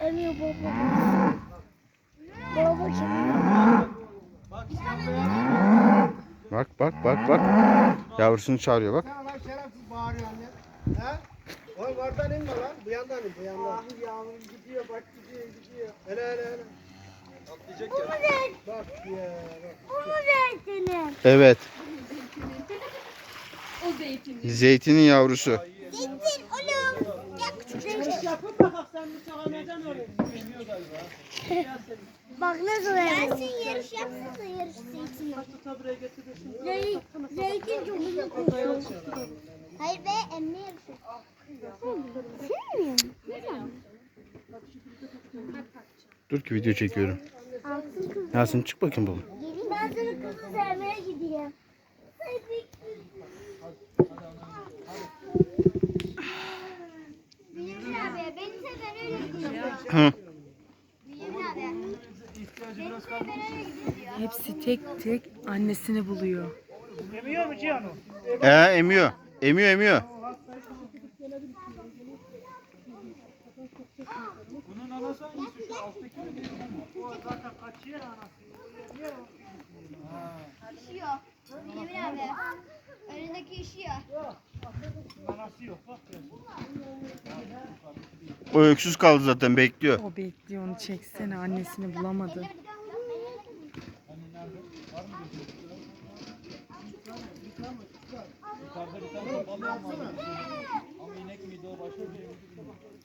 Emiyor baba. Baba kim? Bak. Bak bak bak bak. Yavrusunu çağırıyor bak. Sen lan şerefsiz bağırıyor anne. He? Oğlum oradan inme lan. Bu yandan in bu yandan. Ah yavrum gidiyor bak gidiyor gidiyor. Hele hele hele. Atlayacak zeytin? Bak ya bak. Bu mu zeytinin? Evet. O zeytinli. Zeytinin yavrusu. Zeytin oğlum. Ya küçük zeytin. Yapın bak sen bıçağı neden oraya? Bilmiyor galiba. Bak nasıl Gelsin yarış yapsın da yarış. Tuta buraya getirirsin. Zey, zeytin çok uzun. Hayır be emmi yarışı. Sevmiyorum. Dur ki video çekiyorum. Yasin çık bakayım baba. Ben sana kızı sevmeye gideyim. Bilmiyorum abi. Beni sev ben öyle gideyim. Hı. Hepsi tek tek annesini buluyor. Emiyor mu Cihan'ı? Ee, emiyor. Emiyor emiyor. Bunun anası hangisi şu alttaki mi? O zaten kaçıyor anası. İşiyor. Bilmiyorum abi. Önündeki işiyor. Anası yok bak ya. O öksüz kaldı zaten bekliyor. O bekliyor onu çeksene annesini bulamadı. Şey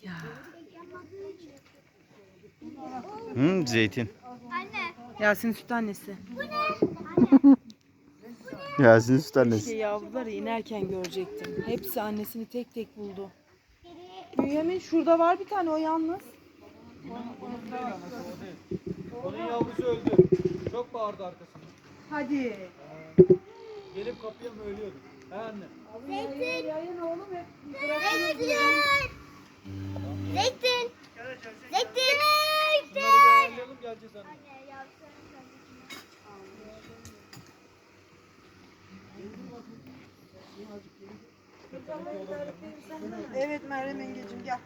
Ya Hı, zeytin. Anne. Yasin süt annesi. Yasin süt annesi. yavruları inerken görecektim. Hepsi annesini tek tek buldu. Bünyamin şurada var bir tane o yalnız. Onun yavrusu öldü. Çok bağırdı arkasında. Hadi. Gelip kapıya mı ölüyordu? He anne. Zeytin. Zeytin. Zeytin. Zeytin. Bunları bir ayarlayalım geleceğiz anne. Evet Meryem Engeciğim gel.